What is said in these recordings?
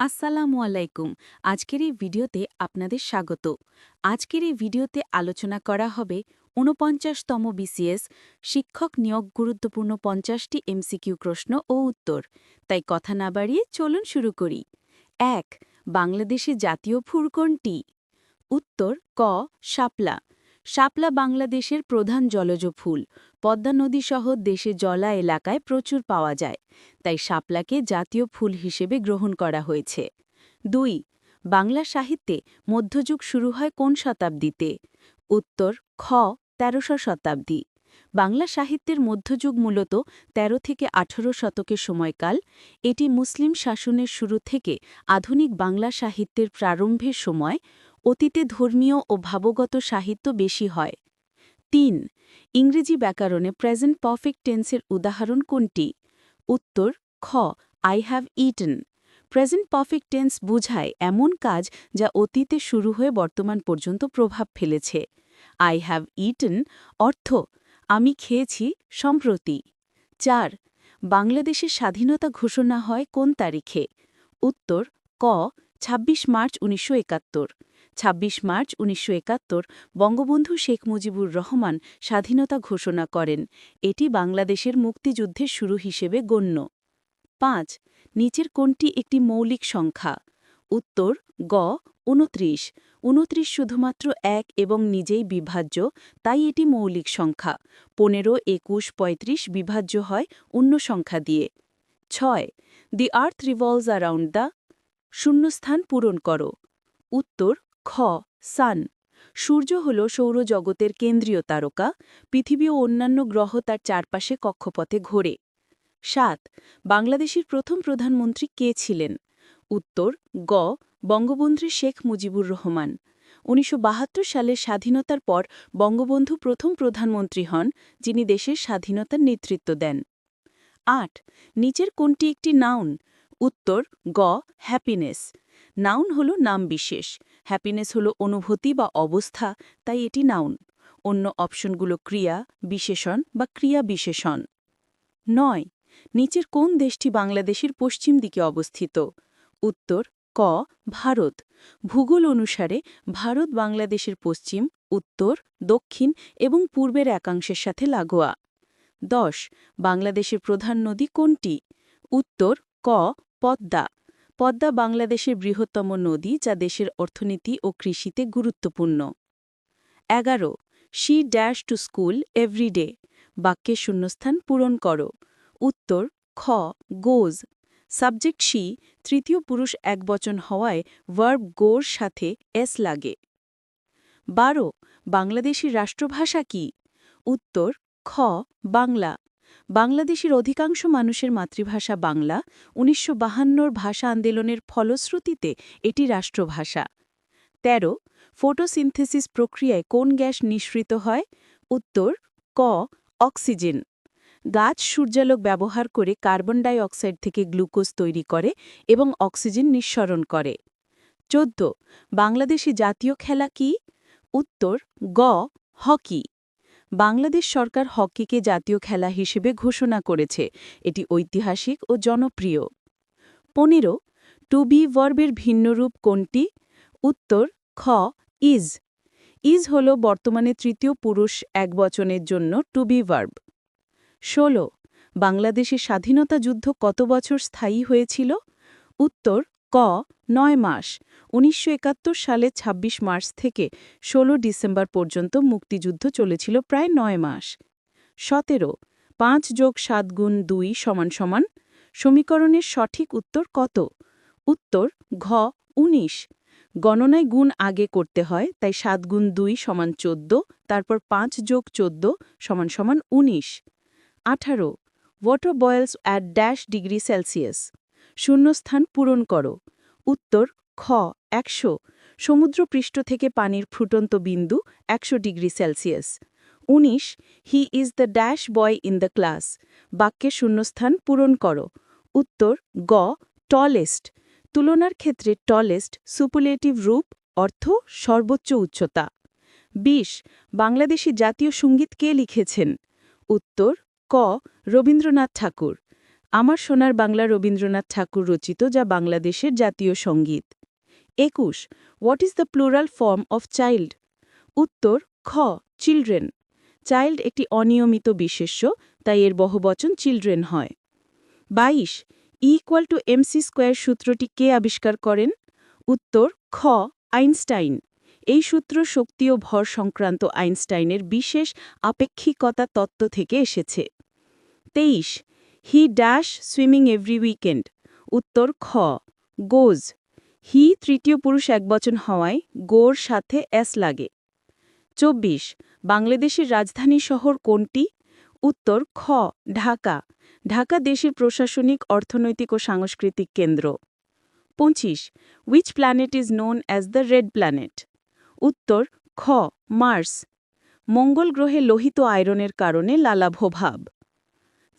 আসসালামু আলাইকুম। আজকের এই ভিডিওতে আপনাদের স্বাগত। আজকের এই ভিডিওতে আলোচনা করা হবে ঊনপঞ্চাশতম বিসিএস শিক্ষক নিয়োগ গুরুত্বপূর্ণ পঞ্চাশটি এমসিকিউ প্রশ্ন ও উত্তর। তাই কথা না বাড়িয়ে চলুন শুরু করি। এক, বাংলাদেশে জাতীয় ফুল কোনটি? উত্তর, ক, শাপলা। শাপলা বাংলাদেশের প্রধান জলজ ফুল। পদ্মা নদীসহ দেশে জলা এলাকায় প্রচুর পাওয়া যায়। তাই শাপলাকে জাতীয় ফুল হিসেবে গ্রহণ করা হয়েছে। দুই, বাংলা সাহিত্যে মধ্যযুগ শুরু হয় কোন শতাব্দীতে? উত্তর, খ, তেরোশো শতাব্দী। বাংলা সাহিত্যের মধ্যযুগ মূলত ১৩ থেকে আঠেরো শতকের সময়কাল। এটি মুসলিম শাসনের শুরু থেকে আধুনিক বাংলা সাহিত্যের প্রারম্ভের সময়। অতীতে ধর্মীয় ও ভাবগত সাহিত্য বেশি হয়। তিন, ইংরেজি ব্যাকরণে প্রেজেন্ট পারফেক্ট টেন্সের উদাহরণ কোনটি? উত্তর, খ I have eaten present perfect tense বুঝায় এমন কাজ যা অতীতে শুরু হয়ে বর্তমান পর্যন্ত প্রভাব ফেলেছে। আই হ্যাভ ইটন অর্থ, আমি খেয়েছি সম্প্রতি। চার, বাংলাদেশের স্বাধীনতা ঘোষণা হয় কোন তারিখে? উত্তর, ক ২৬ মার্চ উনিশশো একাত্তর। ২৬ মার্চ উনিশশো একাত্তর বঙ্গবন্ধু শেখ মুজিবুর রহমান স্বাধীনতা ঘোষণা করেন। এটি বাংলাদেশের মুক্তিযুদ্ধের শুরু হিসেবে গণ্য। পাঁচ, নিচের কোনটি একটি মৌলিক সংখ্যা। উত্তর, গ, উনত্রিশ। উনত্রিশ শুধুমাত্র এক এবং নিজেই বিভাজ্য, তাই এটি মৌলিক সংখ্যা। পনেরো, একুশ ৩৫ বিভাজ্য হয় অন্য সংখ্যা দিয়ে। ছয়, the earth revolves around the শূন্যস্থান পূরণ করো। উত্তর খ, সান। সূর্য হল সৌরজগতের কেন্দ্রীয় তারকা, পৃথিবী ও অন্যান্য গ্রহ তার চারপাশে কক্ষপথে ঘোরে। সাত, বাংলাদেশের প্রথম প্রধানমন্ত্রী কে ছিলেন? উত্তর, গ, বঙ্গবন্ধু শেখ মুজিবুর রহমান। উনিশশো সালের স্বাধীনতার পর বঙ্গবন্ধু প্রথম প্রধানমন্ত্রী হন, যিনি দেশের স্বাধীনতার নেতৃত্ব দেন। আট, নিচের কোনটি একটি নাউন? উত্তর, গ, হ্যাপিনেস। নাউন হল নাম বিশেষ। হ্যাপিনেস হল অনুভূতি বা অবস্থা, তাই এটি নাউন। অন্য অপশনগুলো ক্রিয়া, বিশেষণ বা ক্রিয়া বিশেষণ। নয়, নিচের কোন দেশটি বাংলাদেশের পশ্চিম দিকে অবস্থিত? উত্তর, ক, ভারত। ভূগোল অনুসারে ভারত বাংলাদেশের পশ্চিম, উত্তর, দক্ষিণ এবং পূর্বের একাংশের সাথে লাগোয়া। দশ, বাংলাদেশের প্রধান নদী কোনটি? উত্তর, ক, পদ্মা। পদ্মা বাংলাদেশের বৃহত্তম নদী যা দেশের অর্থনীতি ও কৃষিতে গুরুত্বপূর্ণ। এগারো she dash to school everyday বাক্যের শূন্যস্থান পূরণ করো। উত্তর, খ, গোজ। সাবজেক্ট শি তৃতীয় পুরুষ একবচন হওয়ায় ভার্ব গোর সাথে এস লাগে। বারো, বাংলাদেশী রাষ্ট্রভাষা কি? উত্তর, খ, বাংলা। বাংলাদেশের অধিকাংশ মানুষের মাতৃভাষা বাংলা। উনিশশো বাহান্নর ভাষা আন্দোলনের ফলশ্রুতিতে এটি রাষ্ট্রভাষা। ১৩ ফটোসিনথেসিস প্রক্রিয়ায় কোন গ্যাস নিঃসৃত হয়? উত্তর, ক, অক্সিজেন। গাছ সূর্যালোক ব্যবহার করে কার্বন ডাই অক্সাইড থেকে গ্লুকোজ তৈরি করে এবং অক্সিজেন নিঃসরণ করে। চোদ্দ, বাংলাদেশি জাতীয় খেলা কি? উত্তর, গ, হকি। বাংলাদেশ সরকার হকিকে জাতীয় খেলা হিসেবে ঘোষণা করেছে। এটি ঐতিহাসিক ও জনপ্রিয়। পনেরো, টু বি ভার্বের ভিন্নরূপ কোনটি? উত্তর, খ, ইজ। ইজ হল বর্তমানে তৃতীয় পুরুষ এক বচনের জন্য টু বি ভার্ব। ষোলো বাংলাদেশের স্বাধীনতা যুদ্ধ কত বছর স্থায়ী হয়েছিল? উত্তর, ক, নয় মাস। উনিশশো একাত্তর সালে ২৬ মার্চ থেকে ১৬ ডিসেম্বর পর্যন্ত মুক্তিযুদ্ধ চলেছিল প্রায় নয় মাস। সতেরো, পাঁচ যোগ সাত গুণ দুই সমান সমান, সমীকরণের সঠিক উত্তর কত? উত্তর, ঘ ১৯ গণনায় গুণ আগে করতে হয়, তাই সাত গুণ দুই সমান চোদ্দ, তারপর পাঁচ যোগ চোদ্দ সমান সমান উনিশ। আঠারো water boils at dash degree Celsius শূন্যস্থান পূরণ করো। উত্তর খ, একশো, সমুদ্রপৃষ্ঠ থেকে পানির ফুটন্ত বিন্দু একশো ডিগ্রি সেলসিয়াস। উনিশ, he is the dash boy in the class. বাক্যে শূন্যস্থান পূরণ করো। উত্তর, গ, টলেস্ট। তুলনার ক্ষেত্রে টলেস্ট সুপুলেটিভ রূপ, অর্থ সর্বোচ্চ উচ্চতা। ২০ বাংলাদেশি জাতীয় সংগীত কে লিখেছেন? উত্তর, ক, রবীন্দ্রনাথ ঠাকুর। আমার সোনার বাংলা রবীন্দ্রনাথ ঠাকুর রচিত যা বাংলাদেশের জাতীয় সংগীত। একুশ what is the plural form of child উত্তর, খ চিলড্রেন চাইল্ড একটি অনিয়মিত বিশেষ্য, তাই এর বহুবচন চিলড্রেন হয়। বাইশ ইকুয়াল টু এমসি স্কোয়ার সূত্রটি কে আবিষ্কার করেন? উত্তর, খ, আইনস্টাইন। এই সূত্র শক্তি ও ভর সংক্রান্ত আইনস্টাইনের বিশেষ আপেক্ষিকতা তত্ত্ব থেকে এসেছে। তেইশ he dash swimming every weekend উত্তর, খ গোজ হি তৃতীয় পুরুষ একবচন হওয়ায় গোর সাথে এস লাগে। চব্বিশ, বাংলাদেশের রাজধানী শহর কোনটি? উত্তর, খ, ঢাকা। ঢাকা দেশের প্রশাসনিক, অর্থনৈতিক ও সাংস্কৃতিক কেন্দ্র। পঁচিশ which planet is known as the red planet উত্তর, খ, মার্স। মঙ্গল গ্রহে লোহিত আয়রনের কারণে লালাভোভাব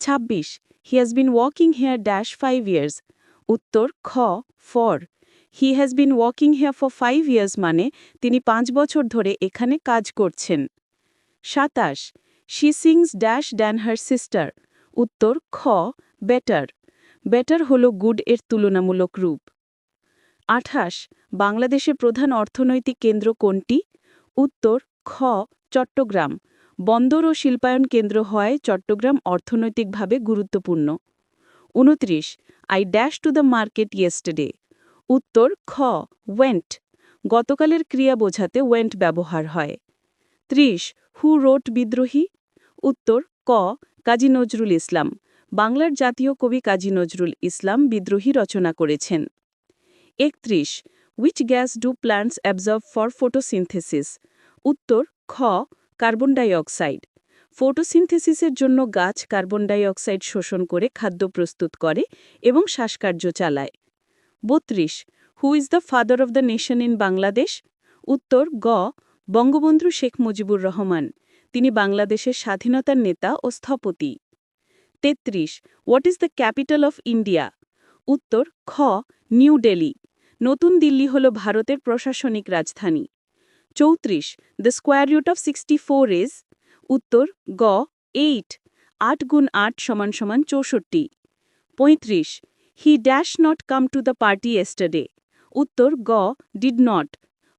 ২৬ he has been walking here dash five years উত্তর, খ, for. He has been walking here for five years মানে তিনি পাঁচ বছর ধরে এখানে কাজ করছেন। সাতাশ she sings dash than her sister উত্তর, খ বেটার বেটার হল গুড এর তুলনামূলক রূপ। আঠাশ, বাংলাদেশের প্রধান অর্থনৈতিক কেন্দ্র কোনটি? উত্তর, খ, চট্টগ্রাম। বন্দর ও শিল্পায়ন কেন্দ্র হয় চট্টগ্রাম অর্থনৈতিকভাবে গুরুত্বপূর্ণ। উনত্রিশ I dash to the market yesterday উত্তর, খ ওয়েন্ট গতকালের ক্রিয়া বোঝাতে ওয়েন্ট ব্যবহার হয়। ত্রিশ হু রোট বিদ্রোহী? উত্তর, ক, কাজী নজরুল ইসলাম। বাংলার জাতীয় কবি কাজী নজরুল ইসলাম বিদ্রোহী রচনা করেছেন। একত্রিশ which gas do plants absorb for photosynthesis উত্তর, খ কার্বন ডাইঅক্সাইড ফটোসিনথেসিসের জন্য গাছ কার্বন ডাইঅক্সাইড শোষণ করে খাদ্য প্রস্তুত করে এবং শ্বাসকার্য চালায়। বত্রিশ। Who is the father of the nation in Bangladesh উত্তর, গ, বঙ্গবন্ধু শেখ মুজিবুর রহমান। তিনি বাংলাদেশের স্বাধীনতার নেতা ও স্থপতি। তেত্রিশ what is the capital of India উত্তর, খ, নিউ ডেলি। নতুন দিল্লি হল ভারতের প্রশাসনিক রাজধানী। চৌত্রিশ the square root of sixty four is উত্তর, গ এইট আট গুণ আট সমান সমান চৌষট্টি। পঁয়ত্রিশ he dash not come to the party yesterday উত্তর, গ ডিড নট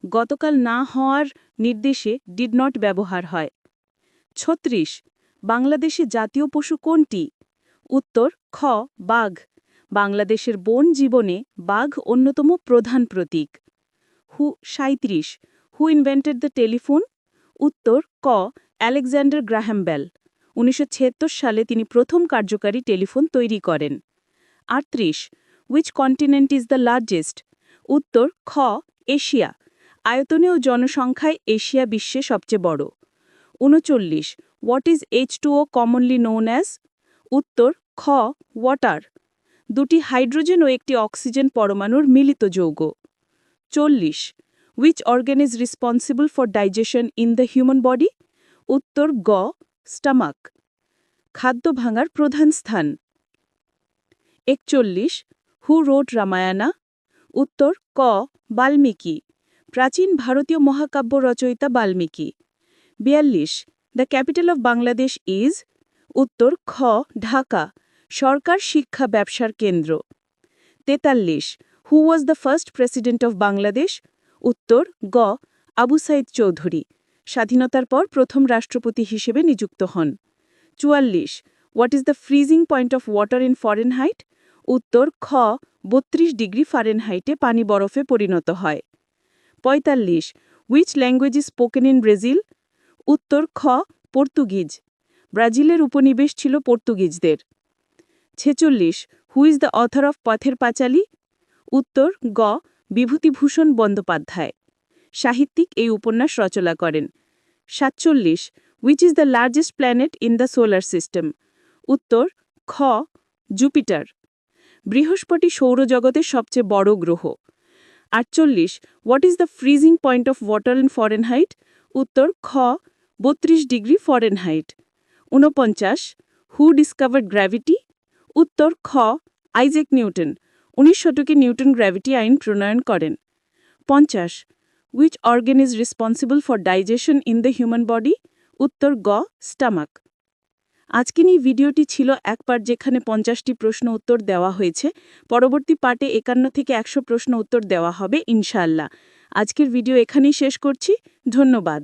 গতকাল না হওয়ার নির্দেশে ডিড নট ব্যবহার হয়। ছত্রিশ, বাংলাদেশে জাতীয় পশু কোনটি? উত্তর, খ, বাঘ। বাংলাদেশের বন জীবনে বাঘ অন্যতম প্রধান প্রতীক। হু সাঁত্রিশ হু ইনভেন্টেড দ্য টেলিফোন উত্তর, ক অ্যালেকজান্ডার গ্রাহাম বেল। উনিশশো সালে তিনি প্রথম কার্যকারী টেলিফোন তৈরি করেন। আটত্রিশ which continent is the largest উত্তর, খ, এশিয়া। আয়তনে ও জনসংখ্যায় এশিয়া বিশ্বে সবচেয়ে বড়। উনচল্লিশ what is H two O commonly known as উত্তর, খ ওয়াটার দুটি হাইড্রোজেন ও একটি অক্সিজেন পরমাণুর মিলিত যৌগ। চল্লিশ which organ is responsible for digestion in the human body উত্তর, গ স্টামাক খাদ্য ভাঙার প্রধান স্থান। একচল্লিশ, হু রোড রামায়ণা উত্তর ক, বাল্মীকি, প্রাচীন ভারতীয় মহাকাব্য রচয়িতা বাল্মীকি, বিয়াল্লিশ, the capital of Bangladesh is, উত্তর খ, ঢাকা, সরকার শিক্ষা ব্যবসার কেন্দ্র, তেতাল্লিশ, who was the first president of Bangladesh, উত্তর গ, আবু সাইদ চৌধুরী, স্বাধীনতার পর প্রথম রাষ্ট্রপতি হিসেবে নিযুক্ত হন, চুয়াল্লিশ, what is the freezing point of water in Fahrenheit উত্তর, খ, বত্রিশ ডিগ্রি ফারেনহাইটে পানি বরফে পরিণত হয়। পঁয়তাল্লিশ which language is spoken in Brazil উত্তর, খ, পর্তুগিজ। ব্রাজিলের উপনিবেশ ছিল পর্তুগিজদের। ছেচল্লিশ who is the author of Pather Panchali? উত্তর, গ, বিভূতিভূষণ বন্দ্যোপাধ্যায়। সাহিত্যিক এই উপন্যাস রচনা করেন। সাতচল্লিশ which is the largest planet in the solar system উত্তর, খ, জুপিটার। বৃহস্পতি সৌরজগতের সবচেয়ে বড় গ্রহ। আটচল্লিশ what is the freezing point of water in Fahrenheit উত্তর, খ, বত্রিশ ডিগ্রি ফরেনহাইট ঊনপঞ্চাশ হু ডিসকভার্ড গ্র্যাভিটি উত্তর, খ আইজেক নিউটন উনিশ শতকে নিউটন গ্র্যাভিটি আইন প্রণয়ন করেন। পঞ্চাশ which organ is responsible for digestion in the human body উত্তর, গ স্টামাক আজকের এই ভিডিওটি ছিল এক পার্ট যেখানে পঞ্চাশটি প্রশ্ন উত্তর দেওয়া হয়েছে। পরবর্তী পার্টে একান্ন থেকে একশো প্রশ্ন উত্তর দেওয়া হবে ইনশাল্লাহ আজকের ভিডিও এখানেই শেষ করছি। ধন্যবাদ।